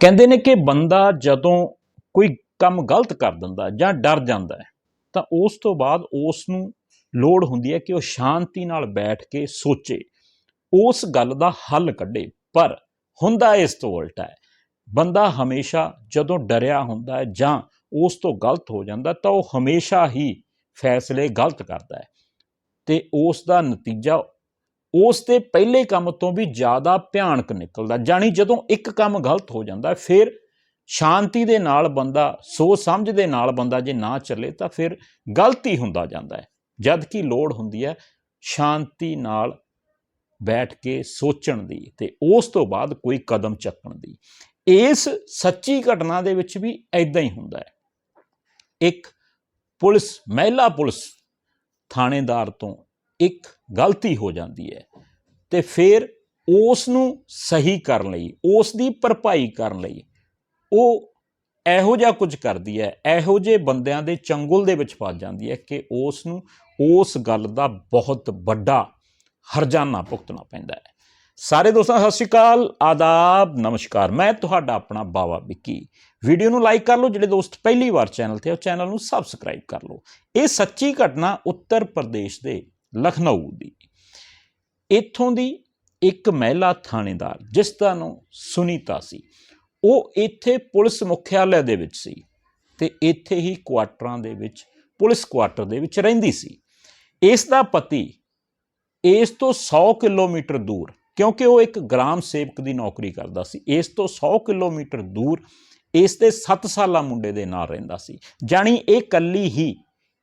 ਕਹਿੰਦੇ ਨੇ ਕਿ ਬੰਦਾ ਜਦੋਂ ਕੋਈ ਕੰਮ ਗਲਤ ਕਰ ਦਿੰਦਾ ਜਾਂ ਡਰ ਜਾਂਦਾ ਹੈ, ਤਾਂ ਉਸ ਤੋਂ ਬਾਅਦ ਉਸ ਨੂੰ ਲੋੜ ਹੁੰਦੀ ਹੈ ਕਿ ਉਹ ਸ਼ਾਂਤੀ ਨਾਲ ਬੈਠ ਕੇ ਸੋਚੇ। ਉਸ ਗੱਲ ਦਾ ਹੱਲ ਕੱਢੇ, ਪਰ ਹੁੰਦਾ ਇਸ ਤੋਂ ਉਲਟਾ ਹੈ। ਬੰਦਾ ਹਮੇਸ਼ਾ ਜਦੋਂ ਡਰਿਆ ਹੁੰਦਾ ਹੈ ਜਾਂ ਉਸ ਤੋਂ ਗਲਤ ਹੋ ਜਾਂਦਾ, ਤਾਂ ਉਹ ਹਮੇਸ਼ਾ ਹੀ ਫੈਸਲੇ ਗਲਤ ਕਰਦਾ ਹੈ ਤੇ ਉਸ ਦਾ ਨਤੀਜਾ ਉਸ ਦੇ ਪਹਿਲੇ ਕੰਮ ਤੋਂ ਵੀ ਜ਼ਿਆਦਾ ਭਿਆਨਕ ਨਿਕਲਦਾ। ਜਾਣੀ ਜਦੋਂ ਇੱਕ ਕੰਮ ਗਲਤ ਹੋ ਜਾਂਦਾ, ਫਿਰ ਸ਼ਾਂਤੀ ਦੇ ਨਾਲ ਬੰਦਾ, ਸੋਚ ਸਮਝ ਦੇ ਨਾਲ ਬੰਦਾ ਜੇ ਨਾ ਚੱਲੇ ਤਾਂ ਫਿਰ ਗਲਤੀ ਹੁੰਦਾ ਜਾਂਦਾ ਹੈ। ਜਦ ਕਿ ਲੋੜ ਹੁੰਦੀ ਹੈ ਸ਼ਾਂਤੀ ਨਾਲ ਬੈਠ ਕੇ ਸੋਚਣ ਦੀ ਤੇ ਉਸ ਤੋਂ ਬਾਅਦ ਕੋਈ ਕਦਮ ਚੱਕਣ ਦੀ। ਇਸ ਸੱਚੀ ਘਟਨਾ ਦੇ ਵਿੱਚ ਵੀ ਐਦਾਂ ਹੀ ਹੁੰਦਾ ਹੈ। ਇੱਕ ਪੁਲਿਸ, ਮਹਿਲਾ ਪੁਲਿਸ ਥਾਣੇਦਾਰ ਤੋਂ ਇੱਕ ਗਲਤੀ ਹੋ ਜਾਂਦੀ ਹੈ ਤੇ ਫਿਰ ਉਸ ਨੂੰ ਸਹੀ ਕਰਨ ਲਈ, ਉਸ ਦੀ ਭਰਪਾਈ ਕਰਨ ਲਈ ਉਹ ਇਹੋ ਜਿਹਾ ਕੁਝ ਕਰਦੀ ਹੈ, ਇਹੋ ਜਿਹੇ ਬੰਦਿਆਂ ਦੇ ਚੰਗੁਲ ਦੇ ਵਿੱਚ ਫਸ ਜਾਂਦੀ ਹੈ ਕਿ ਉਸ ਨੂੰ ਉਸ ਗੱਲ ਦਾ ਬਹੁਤ ਵੱਡਾ ਹਰਜਾਨਾ ਭੁਗਤਣਾ ਪੈਂਦਾ ਹੈ। ਸਾਰੇ ਦੋਸਤਾਂ, ਸਤਿ ਸ਼੍ਰੀ ਅਕਾਲ, ਆਦਾਬ, ਨਮਸਕਾਰ। ਮੈਂ ਤੁਹਾਡਾ ਆਪਣਾ ਬਾਵਾ ਵਿੱਕੀ। ਵੀਡੀਓ ਨੂੰ ਲਾਈਕ ਕਰ ਲਓ, ਜਿਹੜੇ ਦੋਸਤ ਪਹਿਲੀ ਵਾਰ ਚੈਨਲ ਤੇ ਉਹ ਚੈਨਲ ਨੂੰ ਸਬਸਕ੍ਰਾਈਬ ਕਰ ਲਓ। ਇਹ ਸੱਚੀ ਘਟਨਾ ਉੱਤਰ ਪ੍ਰਦੇਸ਼ ਦੇ ਲਖਨਊ ਦੀ। ਇੱਥੋਂ ਦੀ ਇੱਕ ਮਹਿਲਾ ਥਾਣੇਦਾਰ, ਜਿਸ ਦਾ ਨਾਮ ਸੁਨੀਤਾ ਸੀ, ਉਹ ਇੱਥੇ ਪੁਲਿਸ ਮੁਖਿਆਲੇ ਦੇ ਵਿੱਚ ਸੀ ਤੇ ਇੱਥੇ ਹੀ ਕੁਆਟਰਾਂ ਦੇ ਵਿੱਚ, ਪੁਲਿਸ ਕੁਆਟਰ ਦੇ ਵਿੱਚ ਰਹਿੰਦੀ ਸੀ। ਇਸ ਦਾ ਪਤੀ ਇਸ ਤੋਂ 100 ਕਿਲੋਮੀਟਰ ਦੂਰ, ਕਿਉਂਕਿ ਉਹ ਇੱਕ ਗ੍ਰਾਮ ਸੇਵਕ ਦੀ ਨੌਕਰੀ ਕਰਦਾ ਸੀ, ਇਸ ਤੋਂ 100 ਕਿਲੋਮੀਟਰ ਦੂਰ ਇਸ ਦੇ 7 ਸਾਲਾ ਮੁੰਡੇ ਦੇ ਨਾਲ ਰਹਿੰਦਾ ਸੀ। ਜਾਣੀ ਇਹ ਕੱਲੀ ਹੀ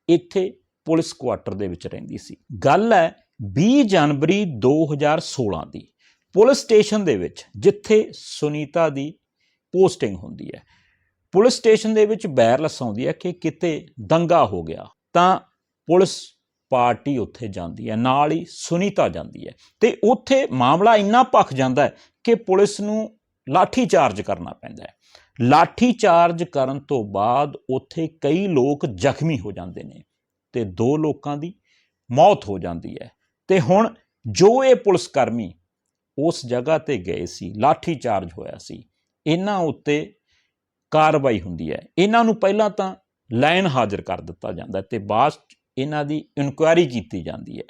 ਇੱਥੇ ਪੁਲਿਸ ਕੁਆਟਰ ਦੇ ਵਿੱਚ ਰਹਿੰਦੀ ਸੀ। ਗੱਲ ਹੈ 20 ਜਨਵਰੀ 2016 ਦੀ। ਪੁਲਿਸ ਸਟੇਸ਼ਨ ਦੇ ਵਿੱਚ ਜਿੱਥੇ ਸੁਨੀਤਾ ਦੀ ਪੋਸਟਿੰਗ ਹੁੰਦੀ ਹੈ। ਪੁਲਿਸ ਸਟੇਸ਼ਨ ਦੇ ਵਿੱਚ ਬੈਰ ਲਸਾਉਂਦੀ ਹੈ ਕਿ ਕਿਤੇ ਦੰਗਾ ਹੋ ਗਿਆ ਤਾਂ ਪੁਲਿਸ ਪਾਰਟੀ ਉੱਥੇ ਜਾਂਦੀ ਹੈ, ਨਾਲ ਹੀ ਸੁਨੀਤਾ ਜਾਂਦੀ ਹੈ। ਤੇ ਉੱਥੇ ਮਾਮਲਾ ਇੰਨਾ ਭਖ ਜਾਂਦਾ ਹੈ ਕਿ ਪੁਲਿਸ ਨੂੰ ਲਾਠੀ ਚਾਰਜ ਕਰਨਾ ਪੈਂਦਾ ਹੈ। ਲਾਠੀ ਚਾਰਜ ਕਰਨ ਤੋਂ ਬਾਅਦ ਉੱਥੇ ਕਈ ਲੋਕ ਜ਼ਖਮੀ ਹੋ ਜਾਂਦੇ ਨੇ। ਤੇ ਦੋ ਲੋਕਾਂ ਦੀ ਮੌਤ ਹੋ ਜਾਂਦੀ ਹੈ। ਤੇ ਹੁਣ ਜੋ ਇਹ ਪੁਲਿਸ ਕਰਮੀ ਉਸ ਜਗ੍ਹਾ ਤੇ ਗਏ ਸੀ ਲਾਠੀ ਚਾਰਜ ਹੋਇਆ ਸੀ, ਇਹਨਾਂ ਉੱਤੇ ਕਾਰਵਾਈ ਹੁੰਦੀ ਹੈ। ਇਹਨਾਂ ਨੂੰ ਪਹਿਲਾਂ ਤਾਂ ਲਾਈਨ ਹਾਜ਼ਰ ਕਰ ਦਿੱਤਾ ਜਾਂਦਾ ਹੈ ਤੇ ਬਾਅਦ 'ਚ ਇਹਨਾਂ ਦੀ ਇਨਕੁਆਇਰੀ ਕੀਤੀ ਜਾਂਦੀ ਹੈ।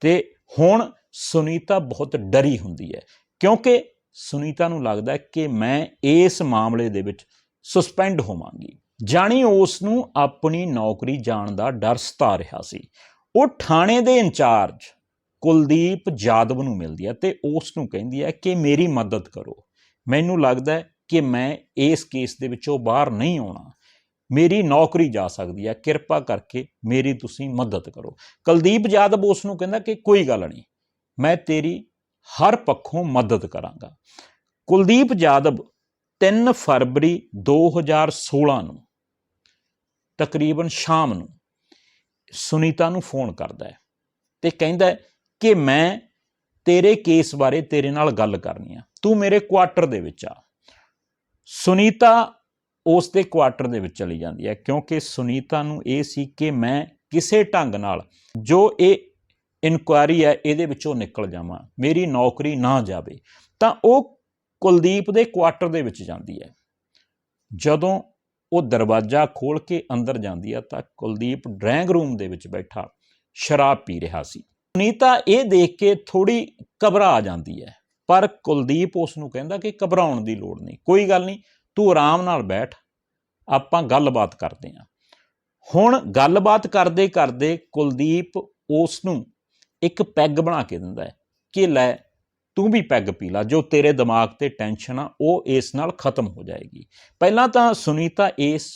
ਤੇ ਹੁਣ ਸੁਨੀਤਾ ਬਹੁਤ ਡਰੀ ਹੁੰਦੀ ਹੈ, ਕਿਉਂਕਿ ਸੁਨੀਤਾ ਨੂੰ ਲੱਗਦਾ ਕਿ ਮੈਂ ਇਸ ਮਾਮਲੇ ਦੇ ਵਿੱਚ ਸਸਪੈਂਡ ਹੋਵਾਂਗੀ। ਜਾਣੀ ਉਸ ਨੂੰ ਆਪਣੀ ਨੌਕਰੀ ਜਾਣ ਦਾ ਡਰ ਸਤਾ ਰਿਹਾ ਸੀ। ਉਹ ਥਾਣੇ ਦੇ ਇੰਚਾਰਜ ਕੁਲਦੀਪ ਜਾਦਵ ਨੂੰ ਮਿਲਦੀ ਹੈ ਤੇ ਉਸ ਨੂੰ ਕਹਿੰਦੀ ਹੈ ਕਿ ਮੇਰੀ ਮਦਦ ਕਰੋ। ਮੈਨੂੰ ਲੱਗਦਾ ਹੈ ਕਿ ਮੈਂ ਇਸ ਕੇਸ ਦੇ ਵਿੱਚੋਂ ਬਾਹਰ ਨਹੀਂ ਆਉਣਾ। ਮੇਰੀ ਨੌਕਰੀ ਜਾ ਸਕਦੀ ਹੈ। ਕਿਰਪਾ ਕਰਕੇ ਮੇਰੀ ਤੁਸੀਂ ਮਦਦ ਕਰੋ। ਕੁਲਦੀਪ ਜਾਦਵ ਉਸ ਨੂੰ ਕਹਿੰਦਾ ਕਿ ਕੋਈ ਗੱਲ ਨਹੀਂ, ਮੈਂ ਤੇਰੀ ਹਰ ਪੱਖੋਂ ਮਦਦ ਕਰਾਂਗਾ। ਕੁਲਦੀਪ ਜਾਦਵ 3 ਫਰਵਰੀ 2016 ਨੂੰ ਤਕਰੀਬਨ ਸ਼ਾਮ ਨੂੰ ਸੁਨੀਤਾ ਨੂੰ ਫੋਨ ਕਰਦਾ ਹੈ ਤੇ ਕਹਿੰਦਾ ਕਿ ਮੈਂ ਤੇਰੇ ਕੇਸ ਬਾਰੇ ਤੇਰੇ ਨਾਲ ਗੱਲ ਕਰਨੀ ਆ, ਤੂੰ ਮੇਰੇ ਕੁਆਟਰ ਦੇ ਵਿੱਚ ਆ। ਸੁਨੀਤਾ ਉਸ ਦੇ ਕੁਆਟਰ ਦੇ ਵਿੱਚ ਚਲੀ ਜਾਂਦੀ ਹੈ ਕਿਉਂਕਿ ਸੁਨੀਤਾ ਨੂੰ ਇਹ ਸੀ ਕਿ ਮੈਂ ਕਿਸੇ ਢੰਗ ਨਾਲ ਜੋ ਇਹ ਇਨਕੁਆਇਰੀ ਹੈ ਇਹਦੇ ਵਿੱਚੋਂ ਨਿਕਲ ਜਾਵਾਂ, ਮੇਰੀ ਨੌਕਰੀ ਨਾ ਜਾਵੇ, ਤਾਂ ਉਹ ਕੁਲਦੀਪ ਦੇ ਕੁਆਟਰ ਦੇ ਵਿੱਚ ਜਾਂਦੀ ਹੈ। ਜਦੋਂ ਉਹ ਦਰਵਾਜ਼ਾ ਖੋਲ ਕੇ ਅੰਦਰ ਜਾਂਦੀ ਹੈ ਤਾਂ ਕੁਲਦੀਪ ਡਰਾਇੰਗ ਰੂਮ ਦੇ ਵਿੱਚ ਬੈਠਾ, ਸ਼ਰਾਬ ਪੀ ਰਿਹਾ ਸੀ। ਸੁਨੀਤਾ ਇਹ ਦੇਖ ਕੇ ਥੋੜੀ ਘਬਰਾ ਜਾਂਦੀ ਹੈ, ਪਰ ਕੁਲਦੀਪ ਉਸ ਨੂੰ ਕਹਿੰਦਾ ਕਿ ਘਬਰਾਉਣ ਦੀ ਲੋੜ ਨਹੀਂ, ਕੋਈ ਗੱਲ ਨਹੀਂ, ਤੂੰ ਆਰਾਮ ਨਾਲ ਬੈਠ, ਆਪਾਂ ਗੱਲਬਾਤ ਕਰਦੇ ਹਾਂ। ਹੁਣ ਗੱਲਬਾਤ ਕਰਦੇ ਕਰਦੇ ਕੁਲਦੀਪ ਉਸ ਨੂੰ ਇੱਕ ਪੈਗ ਬਣਾ ਕੇ ਦਿੰਦਾ ਹੈ ਕਿ ਲੈ ਤੂੰ ਵੀ ਪੈਗ ਪੀ ਲਾ, ਜੋ ਤੇਰੇ ਦਿਮਾਗ ਤੇ ਟੈਨਸ਼ਨ ਆ, ਉਹ ਇਸ ਨਾਲ ਖਤਮ ਹੋ ਜਾਏਗੀ। ਪਹਿਲਾਂ ਤਾਂ ਸੁਨੀਤਾ ਇਸ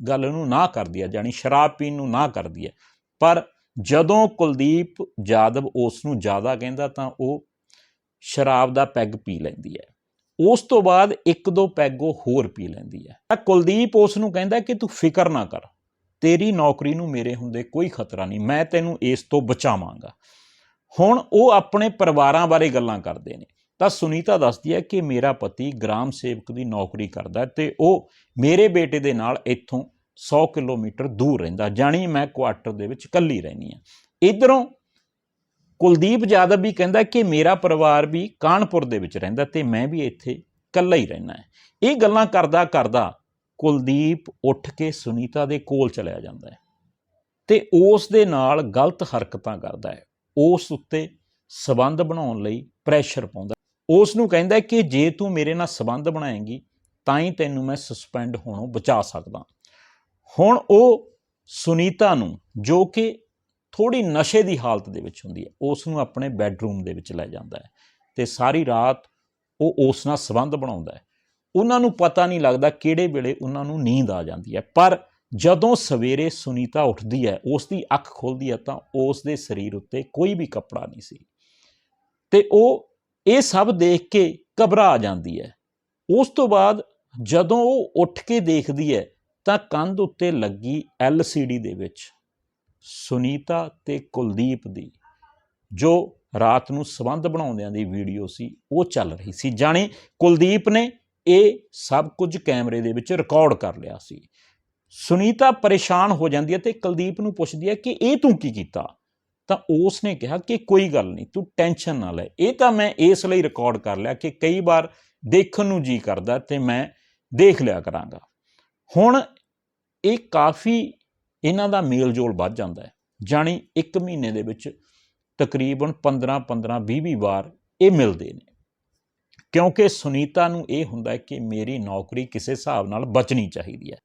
ਗੱਲ ਨੂੰ ਨਾ ਕਰਦੀ ਹੈ ਜਾਨੀ ਸ਼ਰਾਬ ਪੀਣ ਨੂੰ ਨਾ ਕਰਦੀ ਹੈ ਪਰ ਜਦੋਂ ਕੁਲਦੀਪ ਜਾਦਵ ਉਸ ਨੂੰ ਜ਼ਿਆਦਾ ਕਹਿੰਦਾ ਤਾਂ ਉਹ ਸ਼ਰਾਬ ਦਾ ਪੈਗ ਪੀ ਲੈਂਦੀ ਹੈ ਉਸ ਤੋਂ ਬਾਅਦ ਇੱਕ ਦੋ ਪੈਗ ਉਹ ਹੋਰ ਪੀ ਲੈਂਦੀ ਹੈ ਤਾਂ ਕੁਲਦੀਪ ਉਸ ਨੂੰ ਕਹਿੰਦਾ ਕਿ ਤੂੰ ਫਿਕਰ ਨਾ ਕਰ, ਤੇਰੀ ਨੌਕਰੀ ਨੂੰ ਮੇਰੇ ਹੁੰਦੇ ਕੋਈ ਖਤਰਾ ਨਹੀਂ, ਮੈਂ ਤੈਨੂੰ ਇਸ ਤੋਂ ਬਚਾਵਾਂਗਾ। ਹੁਣ ਉਹ ਆਪਣੇ ਪਰਿਵਾਰਾਂ ਬਾਰੇ ਗੱਲਾਂ ਕਰਦੇ ਨੇ। ਤਾਂ ਸੁਨੀਤਾ ਦੱਸਦੀ ਹੈ ਕਿ ਮੇਰਾ ਪਤੀ ਗ੍ਰਾਮ ਸੇਵਕ ਦੀ ਨੌਕਰੀ ਕਰਦਾ ਹੈ ਤੇ ਉਹ ਮੇਰੇ ਬੇਟੇ ਦੇ ਨਾਲ ਇੱਥੋਂ 100 ਕਿਲੋਮੀਟਰ ਦੂਰ ਰਹਿੰਦਾ, ਜਾਣੀ ਮੈਂ ਕੁਆਟਰ ਦੇ ਵਿੱਚ ਇਕੱਲੀ ਰਹਿੰਦੀ ਹਾਂ। ਇਧਰੋਂ ਕੁਲਦੀਪ ਜਾਦਵ ਵੀ ਕਹਿੰਦਾ ਕਿ ਮੇਰਾ ਪਰਿਵਾਰ ਵੀ ਕਾਨਪੁਰ ਦੇ ਵਿੱਚ ਰਹਿੰਦਾ ਤੇ ਮੈਂ ਵੀ ਇੱਥੇ ਇਕੱਲਾ ਹੀ ਰਹਿਣਾ ਹੈ। ਇਹ ਗੱਲਾਂ ਕਰਦਾ ਕਰਦਾ ਕੁਲਦੀਪ ਉੱਠ ਕੇ ਸੁਨੀਤਾ ਦੇ ਕੋਲ ਚਲਿਆ ਜਾਂਦਾ ਹੈ ਤੇ ਉਸ ਦੇ ਨਾਲ ਗਲਤ ਹਰਕਤਾਂ ਕਰਦਾ ਹੈ। ਉਸ ਉੱਤੇ ਸਬੰਧ ਬਣਾਉਣ ਲਈ ਪ੍ਰੈਸ਼ਰ ਪਾਉਂਦਾ। ਉਸ ਨੂੰ ਕਹਿੰਦਾ ਕਿ ਜੇ ਤੂੰ ਮੇਰੇ ਨਾਲ ਸਬੰਧ ਬਣਾਏਂਗੀ, ਤਾਂ ਹੀ ਤੈਨੂੰ ਮੈਂ ਸਸਪੈਂਡ ਹੋਣੋਂ ਬਚਾ ਸਕਦਾ। ਹੁਣ ਉਹ ਸੁਨੀਤਾ ਨੂੰ, ਜੋ ਕਿ ਥੋੜੀ ਨਸ਼ੇ ਦੀ ਹਾਲਤ ਦੇ ਵਿੱਚ ਹੁੰਦੀ ਹੈ, ਉਸ ਨੂੰ ਆਪਣੇ ਬੈੱਡਰੂਮ ਦੇ ਵਿੱਚ ਲੈ ਜਾਂਦਾ ਹੈ ਤੇ ਸਾਰੀ ਰਾਤ ਉਹ ਉਸ ਨਾਲ ਸਬੰਧ ਬਣਾਉਂਦਾ ਹੈ। ਉਹਨਾਂ ਨੂੰ ਪਤਾ ਨਹੀਂ ਲੱਗਦਾ ਕਿਹੜੇ ਵੇਲੇ ਉਹਨਾਂ ਨੂੰ ਨੀਂਦ ਆ ਜਾਂਦੀ ਹੈ, ਪਰ ਜਦੋਂ ਸਵੇਰੇ ਸੁਨੀਤਾ ਉੱਠਦੀ ਹੈ ਉਸ ਦੀ ਅੱਖ ਖੁੱਲਦੀ ਹੈ, ਤਾਂ ਉਸ ਦੇ ਸਰੀਰ ਉੱਤੇ ਕੋਈ ਵੀ ਕੱਪੜਾ ਨਹੀਂ ਸੀ। ਤੇ ਉਹ ਇਹ ਸਭ ਦੇਖ ਕੇ ਘਬਰਾ ਜਾਂਦੀ ਹੈ। ਉਸ ਤੋਂ ਬਾਅਦ ਜਦੋਂ ਉਹ ਉੱਠ ਕੇ ਦੇਖਦੀ ਹੈ, ਤਾਂ ਕੰਧ ਉੱਤੇ ਲੱਗੀ LCD ਦੇ ਵਿੱਚ। ਸੁਨੀਤਾ ਤੇ ਕੁਲਦੀਪ ਦੀ, ਜੋ ਰਾਤ ਨੂੰ ਸਬੰਧ ਬਣਾਉਂਦਿਆਂ ਦੀ ਵੀਡੀਓ ਸੀ, ਉਹ ਚੱਲ ਰਹੀ ਸੀ। ਜਾਣੀ ਕੁਲਦੀਪ ਨੇ ਇਹ ਸਭ ਕੁਝ ਕੈਮਰੇ ਦੇ ਵਿੱਚ ਰਿਕਾਰਡ ਕਰ ਲਿਆ ਸੀ। ਸੁਨੀਤਾ ਪਰੇਸ਼ਾਨ ਹੋ ਜਾਂਦੀ ਹੈ ਤੇ ਕੁਲਦੀਪ ਨੂੰ ਪੁੱਛਦੀ ਹੈ ਕਿ ਇਹ ਤੂੰ ਕੀ ਕੀਤਾ? ਤਾਂ ਉਸ ਨੇ ਕਿਹਾ ਕਿ ਕੋਈ ਗੱਲ ਨਹੀਂ, ਤੂੰ ਟੈਨਸ਼ਨ ਨਾ ਲੈ। ਇਹ ਤਾਂ ਮੈਂ ਇਸ ਲਈ ਰਿਕਾਰਡ ਕਰ ਲਿਆ ਕਿ ਕਈ ਵਾਰ ਦੇਖਣ ਨੂੰ ਜੀ ਕਰਦਾ ਤੇ ਮੈਂ ਦੇਖ ਲਿਆ ਕਰਾਂਗਾ। ਹੁਣ ਇਹ ਕਾਫੀ ਇਹਨਾਂ ਦਾ ਮੇਲ ਜੋਲ ਵੱਧ ਜਾਂਦਾ ਹੈ। ਜਾਣੀ 1 ਮਹੀਨੇ ਦੇ ਵਿੱਚ ਤਕਰੀਬਨ 15 15 20 20 ਵਾਰ ਇਹ ਮਿਲਦੇ ਨੇ। ਕਿਉਂਕਿ ਸੁਨੀਤਾ ਨੂੰ ਇਹ ਹੁੰਦਾ ਹੈ ਕਿ ਮੇਰੀ ਨੌਕਰੀ ਕਿਸੇ ਹਿਸਾਬ ਨਾਲ ਬਚਣੀ ਚਾਹੀਦੀ ਹੈ।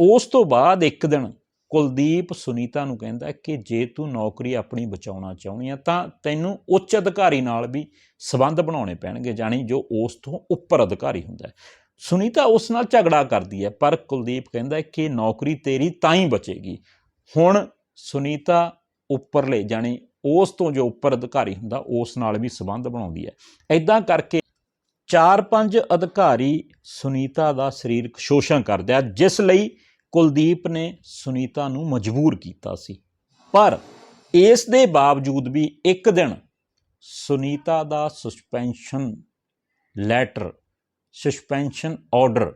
ਉਸ ਤੋਂ ਬਾਅਦ ਇੱਕ ਦਿਨ ਕੁਲਦੀਪ ਸੁਨੀਤਾ ਨੂੰ ਕਹਿੰਦਾ ਕਿ ਜੇ ਤੂੰ ਨੌਕਰੀ ਆਪਣੀ ਬਚਾਉਣਾ ਚਾਹੁੰਦੀ ਆ, ਤਾਂ ਤੈਨੂੰ ਉੱਚ ਅਧਿਕਾਰੀ ਨਾਲ ਵੀ ਸਬੰਧ ਬਣਾਉਣੇ ਪੈਣਗੇ, ਜਾਣੀ ਜੋ ਉਸ ਤੋਂ ਉੱਪਰ ਅਧਿਕਾਰੀ ਹੁੰਦਾ ਹੈ। ਸੁਨੀਤਾ ਉਸ ਨਾਲ ਝਗੜਾ ਕਰਦੀ ਹੈ, ਪਰ ਕੁਲਦੀਪ ਕਹਿੰਦਾ ਕਿ ਨੌਕਰੀ ਤੇਰੀ ਤਾਂ ਹੀ ਬਚੇਗੀ। ਹੁਣ ਸੁਨੀਤਾ ਉੱਪਰਲੇ, ਜਾਣੀ ਉਸ ਤੋਂ ਜੋ ਉੱਪਰ ਅਧਿਕਾਰੀ ਹੁੰਦਾ, ਉਸ ਨਾਲ ਵੀ ਸਬੰਧ ਬਣਾਉਂਦੀ ਹੈ। ਐਦਾਂ ਕਰਕੇ ਚਾਰ ਪੰਜ ਅਧਿਕਾਰੀ ਸੁਨੀਤਾ ਦਾ ਸਰੀਰਕ ਸ਼ੋਸ਼ਣ ਕਰਦੇ ਆ, ਜਿਸ ਲਈ ਕੁਲਦੀਪ ਨੇ ਸੁਨੀਤਾ ਨੂੰ ਮਜਬੂਰ ਕੀਤਾ ਸੀ। ਪਰ ਇਸ ਦੇ ਬਾਵਜੂਦ ਵੀ ਇੱਕ ਦਿਨ ਸੁਨੀਤਾ ਦਾ ਸਸਪੈਂਸ਼ਨ ਲੈਟਰ ਸਸਪੈਂਸ਼ਨ ਆਰਡਰ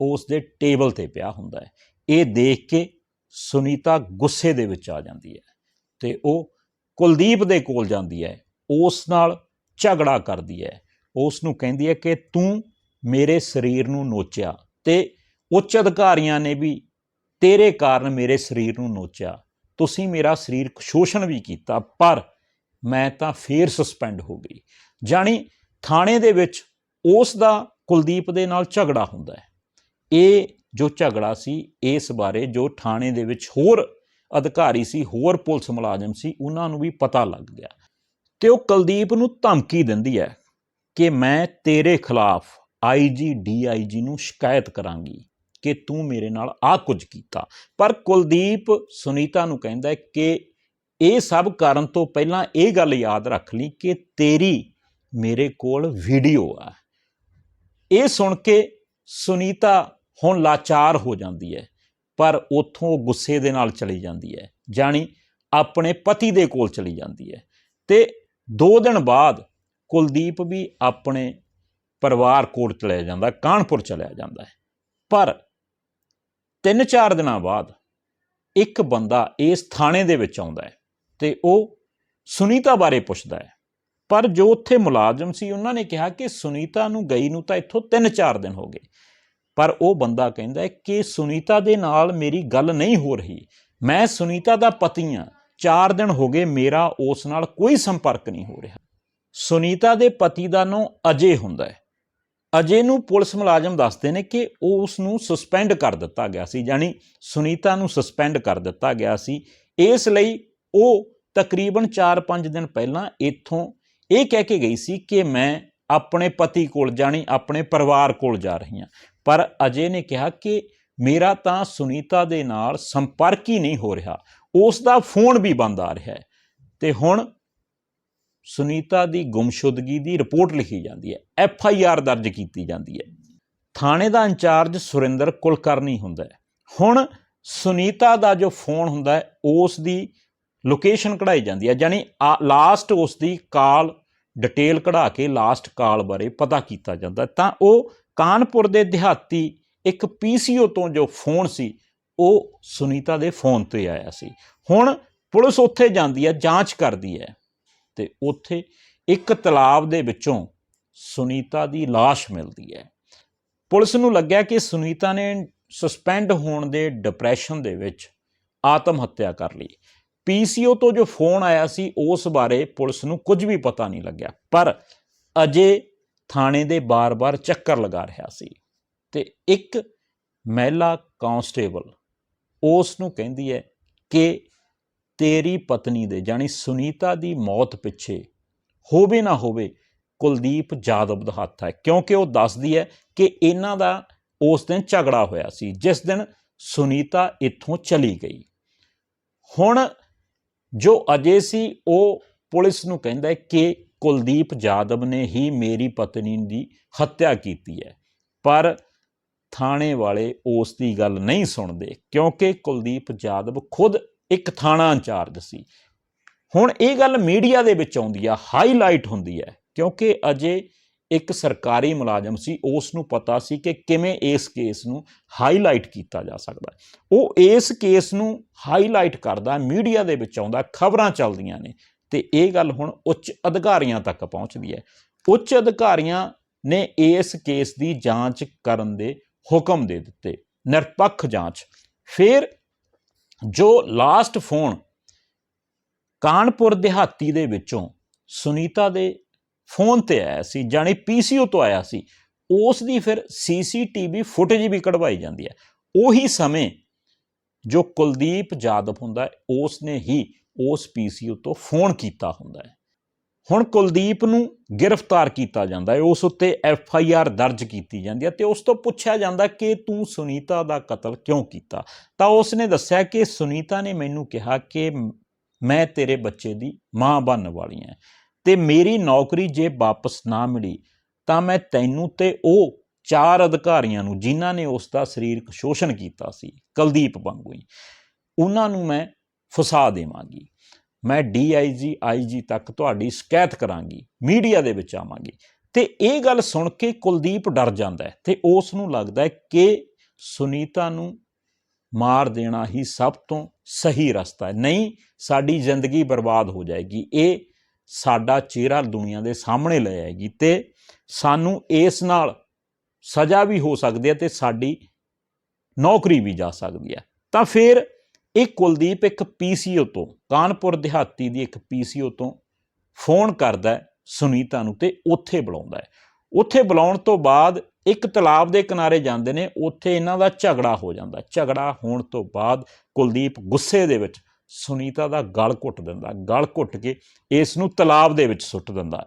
ਉਸ ਦੇ ਟੇਬਲ ਤੇ ਪਿਆ ਹੁੰਦਾ ਹੈ। ਇਹ ਦੇਖ ਕੇ ਸੁਨੀਤਾ ਗੁੱਸੇ ਦੇ ਵਿੱਚ ਆ ਜਾਂਦੀ ਹੈ ਤੇ ਉਹ ਕੁਲਦੀਪ ਦੇ ਕੋਲ ਜਾਂਦੀ ਹੈ। ਉਸ ਨਾਲ ਝਗੜਾ ਕਰਦੀ ਹੈ। ਉਸ ਨੂੰ ਕਹਿੰਦੀ ਹੈ ਕਿ ਤੂੰ ਮੇਰੇ ਸਰੀਰ ਨੂੰ ਨੋਚਿਆ ਤੇ ਉੱਚ ਅਧਿਕਾਰੀਆਂ ਨੇ ਵੀ ਤੇਰੇ ਕਾਰਨ ਮੇਰੇ ਸਰੀਰ ਨੂੰ ਨੋਚਿਆ। ਤੁਸੀਂ ਮੇਰਾ ਸਰੀਰ ਸ਼ੋਸ਼ਣ ਵੀ ਕੀਤਾ, ਪਰ ਮੈਂ ਤਾਂ ਫੇਰ ਸਸਪੈਂਡ ਹੋ ਗਈ। ਜਾਣੀ ਥਾਣੇ ਦੇ ਵਿੱਚ ਉਸ ਦਾ ਕੁਲਦੀਪ ਦੇ ਨਾਲ ਝਗੜਾ ਹੁੰਦਾ ਹੈ। ਇਹ ਜੋ ਝਗੜਾ ਸੀ, ਇਸ ਬਾਰੇ ਜੋ ਥਾਣੇ ਦੇ ਵਿੱਚ ਹੋਰ ਅਧਿਕਾਰੀ ਸੀ, ਹੋਰ ਪੁਲਿਸ ਮੁਲਾਜ਼ਮ ਸੀ, ਉਹਨਾਂ ਨੂੰ ਵੀ ਪਤਾ ਲੱਗ ਗਿਆ। ਤੇ ਉਹ ਕੁਲਦੀਪ ਨੂੰ ਧਮਕੀ ਦਿੰਦੀ ਹੈ ਕਿ ਮੈਂ ਤੇਰੇ ਖਿਲਾਫ ਆਈਜੀ ਡੀਆਈਜੀ ਨੂੰ ਸ਼ਿਕਾਇਤ ਕਰਾਂਗੀ ਕਿ ਤੂੰ ਮੇਰੇ ਨਾਲ ਆ ਕੁਝ ਕੀਤਾ। ਪਰ ਕੁਲਦੀਪ ਸੁਨੀਤਾ ਨੂੰ ਕਹਿੰਦਾ ਹੈ ਕਿ ਇਹ ਸਭ ਕਰਨ ਤੋਂ ਪਹਿਲਾਂ ਇਹ ਗੱਲ ਯਾਦ ਰੱਖ ਲਈ ਕਿ ਤੇਰੀ ਮੇਰੇ ਕੋਲ ਵੀਡੀਓ ਆ। ਇਹ ਸੁਣ ਕੇ ਸੁਨੀਤਾ ਹੁਣ ਲਾਚਾਰ ਹੋ ਜਾਂਦੀ ਹੈ, ਪਰ ਉੱਥੋਂ ਗੁੱਸੇ ਦੇ ਨਾਲ ਚਲੀ ਜਾਂਦੀ ਹੈ ਜਾਣੀ ਆਪਣੇ ਪਤੀ ਦੇ ਕੋਲ ਚਲੀ ਜਾਂਦੀ ਹੈ। ਤੇ 2 ਦਿਨ ਬਾਅਦ ਕੁਲਦੀਪ ਵੀ ਆਪਣੇ ਪਰਿਵਾਰ ਕੋਟ ਚਲਿਆ ਜਾਂਦਾ, ਕਾਨਪੁਰ ਚਲਿਆ ਜਾਂਦਾ ਹੈ। ਪਰ 3-4 ਦਿਨਾਂ ਬਾਅਦ ਇੱਕ ਬੰਦਾ ਇਸ ਥਾਣੇ ਦੇ ਵਿੱਚ ਆਉਂਦਾ ਹੈ ਤੇ ਉਹ ਸੁਨੀਤਾ ਬਾਰੇ ਪੁੱਛਦਾ ਹੈ। ਪਰ ਜੋ ਉੱਥੇ ਮੁਲਾਜ਼ਮ ਸੀ, ਉਹਨਾਂ ਨੇ ਕਿਹਾ ਕਿ ਸੁਨੀਤਾ ਨੂੰ ਗਈ ਨੂੰ ਤਾਂ ਇੱਥੋਂ 3-4 ਦਿਨ ਹੋ ਗਏ। ਪਰ ਉਹ ਬੰਦਾ ਕਹਿੰਦਾ ਹੈ ਕਿ ਸੁਨੀਤਾ ਦੇ ਨਾਲ ਮੇਰੀ ਗੱਲ ਨਹੀਂ ਹੋ ਰਹੀ। ਮੈਂ ਸੁਨੀਤਾ ਦਾ ਪਤੀ ਹਾਂ। 4 ਦਿਨ ਹੋ ਗਏ, ਮੇਰਾ ਉਸ ਨਾਲ ਕੋਈ ਸੰਪਰਕ ਨਹੀਂ ਹੋ ਰਿਹਾ। ਸੁਨੀਤਾ ਦੇ ਪਤੀ ਦਾ ਨਾਮ ਅਜੇ ਹੁੰਦਾ ਹੈ। ਅਜੇ ਨੂੰ ਪੁਲਿਸ ਮੁਲਾਜ਼ਮ ਦੱਸਦੇ ਨੇ ਕਿ ਉਸ ਨੂੰ ਸਸਪੈਂਡ ਕਰ ਦਿੱਤਾ ਗਿਆ ਸੀ, ਯਾਨੀ ਸੁਨੀਤਾ ਨੂੰ ਸਸਪੈਂਡ ਕਰ ਦਿੱਤਾ ਗਿਆ ਸੀ। ਇਸ ਲਈ ਉਹ ਤਕਰੀਬਨ 4-5 ਦਿਨ ਪਹਿਲਾਂ ਇੱਥੋਂ ਇਹ ਕਹਿ ਕੇ ਗਈ ਸੀ ਕਿ ਮੈਂ ਆਪਣੇ ਪਤੀ ਕੋਲ ਜਾਣੀ ਆਪਣੇ ਪਰਿਵਾਰ ਕੋਲ ਜਾ ਰਹੀ ਹਾਂ। ਪਰ ਅਜੇ ਨੇ ਕਿਹਾ ਕਿ ਮੇਰਾ ਤਾਂ ਸੁਨੀਤਾ ਦੇ ਨਾਲ ਸੰਪਰਕ ਹੀ ਨਹੀਂ ਹੋ ਰਿਹਾ। ਉਸ ਦਾ ਫੋਨ ਵੀ ਬੰਦ ਆ ਰਿਹਾ ਹੈ। ਤੇ ਹੁਣ ਸੁਨੀਤਾ ਦੀ ਗੁੰਮਸ਼ੁਦਗੀ ਦੀ ਰਿਪੋਰਟ ਲਿਖੀ ਜਾਂਦੀ ਹੈ, ਐਫ ਆਈ ਆਰ ਦਰਜ ਕੀਤੀ ਜਾਂਦੀ ਹੈ। ਥਾਣੇ ਦਾ ਇੰਚਾਰਜ ਸੁਰਿੰਦਰ ਕੁਲਕਰਨੀ ਹੁੰਦਾ ਹੈ। ਹੁਣ ਸੁਨੀਤਾ ਦਾ ਜੋ ਫੋਨ ਹੁੰਦਾ ਹੈ, ਉਸ ਦੀ ਲੋਕੇਸ਼ਨ ਕਢਾਈ ਜਾਂਦੀ ਹੈ, ਯਾਨੀ ਲਾਸਟ ਉਸ ਦੀ ਕਾਲ ਡਿਟੇਲ ਕਢਾ ਕੇ ਲਾਸਟ ਕਾਲ ਬਾਰੇ ਪਤਾ ਕੀਤਾ ਜਾਂਦਾ ਤਾਂ ਉਹ ਕਾਨਪੁਰ ਦੇ ਦਿਹਾਤੀ ਇੱਕ ਪੀਸੀਓ ਤੋਂ ਜੋ ਫੋਨ ਸੀ, ਉਹ ਸੁਨੀਤਾ ਦੇ ਫੋਨ ਤੇ ਆਇਆ ਸੀ। ਹੁਣ ਪੁਲਿਸ ਉੱਥੇ ਜਾਂਦੀ ਹੈ, ਜਾਂਚ ਕਰਦੀ ਹੈ। ਤੇ ਉੱਥੇ ਇੱਕ ਤਲਾਬ ਦੇ ਵਿੱਚੋਂ ਸੁਨੀਤਾ ਦੀ ਲਾਸ਼ ਮਿਲਦੀ ਹੈ। ਪੁਲਿਸ ਨੂੰ ਲੱਗਿਆ ਕਿ ਸੁਨੀਤਾ ਨੇ ਸਸਪੈਂਡ ਹੋਣ ਦੇ ਡਿਪਰੈਸ਼ਨ ਦੇ ਵਿੱਚ ਆਤਮ ਹੱਤਿਆ ਕਰ ਲਈ। ਪੀਸੀਓ ਤੋਂ ਜੋ ਫੋਨ ਆਇਆ ਸੀ, ਉਸ ਬਾਰੇ ਪੁਲਿਸ ਨੂੰ ਕੁਝ ਵੀ ਪਤਾ ਨਹੀਂ ਲੱਗਿਆ, ਪਰ ਅਜੇ ਥਾਣੇ ਦੇ ਬਾਰ-ਬਾਰ ਚੱਕਰ ਲਗਾ ਰਿਹਾ ਸੀ ਤੇ ਇੱਕ ਮਹਿਲਾ ਕਾਂਸਟੇਬਲ ਉਸ ਨੂੰ ਕਹਿੰਦੀ ਹੈ ਕਿ ਤੇਰੀ ਪਤਨੀ ਦੇ ਜਾਨੀ ਸੁਨੀਤਾ ਦੀ ਮੌਤ ਪਿੱਛੇ ਹੋਵੇ ਨਾ ਹੋਵੇ, ਕੁਲਦੀਪ ਜਾਦਵ ਦਾ ਹੱਥ ਹੈ, ਕਿਉਂਕਿ ਉਹ ਦੱਸਦੀ ਹੈ ਕਿ ਇਹਨਾਂ ਦਾ ਉਸ ਦਿਨ ਝਗੜਾ ਹੋਇਆ ਸੀ, ਜਿਸ ਦਿਨ ਸੁਨੀਤਾ ਇੱਥੋਂ ਚਲੀ ਗਈ। ਹੁਣ ਜੋ ਅਜੇ ਸੀ, ਉਹ ਪੁਲਿਸ ਨੂੰ ਕਹਿੰਦਾ ਹੈ ਕਿ ਕੁਲਦੀਪ ਜਾਦਵ ਨੇ ਹੀ ਮੇਰੀ ਪਤਨੀ ਦੀ ਹੱਤਿਆ ਕੀਤੀ ਹੈ, ਪਰ ਥਾਣੇ ਵਾਲੇ ਉਸ ਦੀ ਗੱਲ ਨਹੀਂ ਸੁਣਦੇ, ਕਿਉਂਕਿ ਕੁਲਦੀਪ ਜਾਦਵ ਖੁਦ ਇੱਕ ਥਾਣਾ ਇੰਚਾਰਜ ਸੀ। ਹੁਣ ਇਹ ਗੱਲ ਮੀਡੀਆ ਦੇ ਵਿੱਚ ਆਉਂਦੀ ਆ ਹਾਈਲਾਈਟ ਹੁੰਦੀ ਹੈ, ਕਿਉਂਕਿ ਅਜੇ ਇੱਕ ਸਰਕਾਰੀ ਮੁਲਾਜ਼ਮ ਸੀ, ਉਸ ਨੂੰ ਪਤਾ ਸੀ ਕਿ ਕਿਵੇਂ ਇਸ ਕੇਸ ਨੂੰ ਹਾਈਲਾਈਟ ਕੀਤਾ ਜਾ ਸਕਦਾ ਹੈ। ਉਹ ਇਸ ਕੇਸ ਨੂੰ ਹਾਈਲਾਈਟ ਕਰਦਾ, ਮੀਡੀਆ ਦੇ ਵਿੱਚ ਆਉਂਦਾ, ਖਬਰਾਂ ਚੱਲਦੀਆਂ ਨੇ, ਤੇ ਇਹ ਗੱਲ ਹੁਣ ਉੱਚ ਅਧਿਕਾਰੀਆਂ ਤੱਕ ਪਹੁੰਚਦੀ ਹੈ। ਉੱਚ ਅਧਿਕਾਰੀਆਂ ਨੇ ਇਸ ਕੇਸ ਦੀ ਜਾਂਚ ਕਰਨ ਦੇ ਹੁਕਮ ਦੇ ਦਿੱਤੇ, ਨਿਰਪੱਖ ਜਾਂਚ। ਫਿਰ ਜੋ ਲਾਸਟ ਫੋਨ ਕਾਨਪੁਰ ਦਿਹਾਤੀ ਦੇ ਵਿੱਚੋਂ ਸੁਨੀਤਾ ਦੇ ਫੋਨ ਤੇ ਆਇਆ ਸੀ, ਜਾਣੀ ਪੀਸੀਓ ਤੋਂ ਆਇਆ ਸੀ ਉਸ ਦੀ ਫਿਰ ਸੀਸੀਟੀਵੀ ਫੁਟੇਜ ਵੀ ਕਢਵਾਈ ਜਾਂਦੀ ਹੈ। ਉਹੀ ਸਮੇਂ ਜੋ ਕੁਲਦੀਪ ਜਾਦਵ ਹੁੰਦਾ ਉਸ ਨੇ ਹੀ ਉਸ ਪੀਸੀਓ ਤੋਂ ਫੋਨ ਕੀਤਾ ਹੁੰਦਾ ਹੈ। ਹੁਣ ਕੁਲਦੀਪ ਨੂੰ ਗ੍ਰਿਫਤਾਰ ਕੀਤਾ ਜਾਂਦਾ ਹੈ, ਉਸ ਉੱਤੇ ਐਫ ਆਈ ਆਰ ਦਰਜ ਕੀਤੀ ਜਾਂਦੀ ਹੈ ਤੇ ਉਸ ਤੋਂ ਪੁੱਛਿਆ ਜਾਂਦਾ ਕਿ ਤੂੰ ਸੁਨੀਤਾ ਦਾ ਕਤਲ ਕਿਉਂ ਕੀਤਾ? ਤਾਂ ਉਸ ਨੇ ਦੱਸਿਆ ਕਿ ਸੁਨੀਤਾ ਨੇ ਮੈਨੂੰ ਕਿਹਾ ਕਿ ਮੈਂ ਤੇਰੇ ਬੱਚੇ ਦੀ ਮਾਂ ਬਣਨ ਵਾਲੀ ਹਾਂ ਤੇ ਮੇਰੀ ਨੌਕਰੀ ਜੇ ਵਾਪਸ ਨਾ ਮਿਲੀ ਤਾਂ ਮੈਂ ਤੈਨੂੰ ਤੇ ਉਹ ਚਾਰ ਅਧਿਕਾਰੀਆਂ ਨੂੰ ਜਿਨ੍ਹਾਂ ਨੇ ਉਸ ਦਾ ਸਰੀਰਕ ਸ਼ੋਸ਼ਣ ਕੀਤਾ ਸੀ, ਕੁਲਦੀਪ ਵਾਂਗੂ ਹੀ, ਉਹਨਾਂ ਨੂੰ ਮੈਂ ਫਸਾ ਦੇਵਾਂਗੀ। ਮੈਂ ਡੀਆਈਜੀ ਆਈਜੀ ਤੱਕ ਤੁਹਾਡੀ ਸ਼ਿਕਾਇਤ ਕਰਾਂਗੀ, ਮੀਡੀਆ ਦੇ ਵਿੱਚ ਆਵਾਂਗੀ। ਤੇ ਇਹ ਗੱਲ ਸੁਣ ਕੇ ਕੁਲਦੀਪ ਡਰ ਜਾਂਦਾ ਹੈ ਤੇ ਉਸ ਨੂੰ ਲੱਗਦਾ ਹੈ ਕਿ ਸੁਨੀਤਾ ਨੂੰ ਮਾਰ ਦੇਣਾ ਹੀ ਸਭ ਤੋਂ ਸਹੀ ਰਸਤਾ ਹੈ। ਨਹੀਂ, ਸਾਡੀ ਜ਼ਿੰਦਗੀ ਬਰਬਾਦ ਹੋ ਜਾਏਗੀ। ਇਹ ਸਾਡਾ ਚਿਹਰਾ ਦੁਨੀਆ ਦੇ ਸਾਹਮਣੇ ਲੈ ਆਏਗੀ ਤੇ ਸਾਨੂੰ ਇਸ ਨਾਲ ਸਜ਼ਾ ਵੀ ਹੋ ਸਕਦੀ ਹੈ ਤੇ ਸਾਡੀ ਨੌਕਰੀ ਵੀ ਜਾ ਸਕਦੀ ਹੈ। ਤਾਂ ਫਿਰ ਇਹ ਕੁਲਦੀਪ ਇੱਕ ਪੀਸੀਓ ਤੋਂ ਕਾਨਪੁਰ ਦਿਹਾਤੀ ਦੀ ਇੱਕ ਪੀਸੀਓ ਤੋਂ ਫੋਨ ਕਰਦਾ ਸੁਨੀਤਾ ਨੂੰ ਤੇ ਉੱਥੇ ਬੁਲਾਉਂਦਾ ਹੈ। ਉੱਥੇ ਬੁਲਾਉਣ ਤੋਂ ਬਾਅਦ ਇੱਕ ਤਲਾਬ ਦੇ ਕਿਨਾਰੇ ਜਾਂਦੇ ਨੇ, ਉੱਥੇ ਇਹਨਾਂ ਦਾ ਝਗੜਾ ਹੋ ਜਾਂਦਾ ਝਗੜਾ ਹੋਣ ਤੋਂ ਬਾਅਦ ਕੁਲਦੀਪ ਗੁੱਸੇ ਦੇ ਵਿੱਚ ਸੁਨੀਤਾ ਦਾ ਗਲ ਘੁੱਟ ਦਿੰਦਾ ਗਲ ਘੁੱਟ ਕੇ ਇਸ ਨੂੰ ਤਲਾਬ ਦੇ ਵਿੱਚ ਸੁੱਟ ਦਿੰਦਾ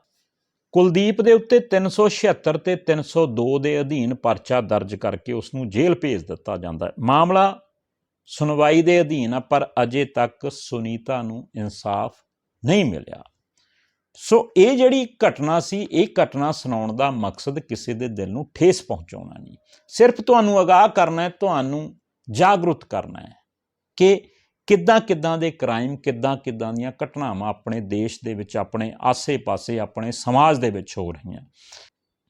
ਕੁਲਦੀਪ ਦੇ ਉੱਤੇ 376 ਤੇ 302 ਦੇ ਅਧੀਨ ਪਰਚਾ ਦਰਜ ਕਰਕੇ ਉਸ ਨੂੰ ਜੇਲ੍ਹ ਭੇਜ ਦਿੱਤਾ ਜਾਂਦਾ ਮਾਮਲਾ ਸੁਣਵਾਈ ਦੇ ਅਧੀਨ ਆ, ਪਰ ਅਜੇ ਤੱਕ ਸੁਨੀਤਾ ਨੂੰ ਇਨਸਾਫ ਨਹੀਂ ਮਿਲਿਆ। ਸੋ ਇਹ ਜਿਹੜੀ ਘਟਨਾ ਸੀ, ਇਹ ਘਟਨਾ ਸੁਣਾਉਣ ਦਾ ਮਕਸਦ ਕਿਸੇ ਦੇ ਦਿਲ ਨੂੰ ਠੇਸ ਪਹੁੰਚਾਉਣਾ ਨਹੀਂ। ਸਿਰਫ ਤੁਹਾਨੂੰ ਅਗਾਹ ਕਰਨਾ ਹੈ, ਤੁਹਾਨੂੰ ਜਾਗਰੂਕ ਕਰਨਾ ਹੈ ਕਿ ਕਿੱਦਾਂ ਕਿੱਦਾਂ ਦੇ ਕ੍ਰਾਈਮ, ਕਿੱਦਾਂ ਕਿੱਦਾਂ ਦੀਆਂ ਘਟਨਾਵਾਂ ਆਪਣੇ ਦੇਸ਼ ਦੇ ਵਿੱਚ, ਆਪਣੇ ਆਸੇ-ਪਾਸੇ, ਆਪਣੇ ਸਮਾਜ ਦੇ ਵਿੱਚ ਹੋ ਰਹੀਆਂ।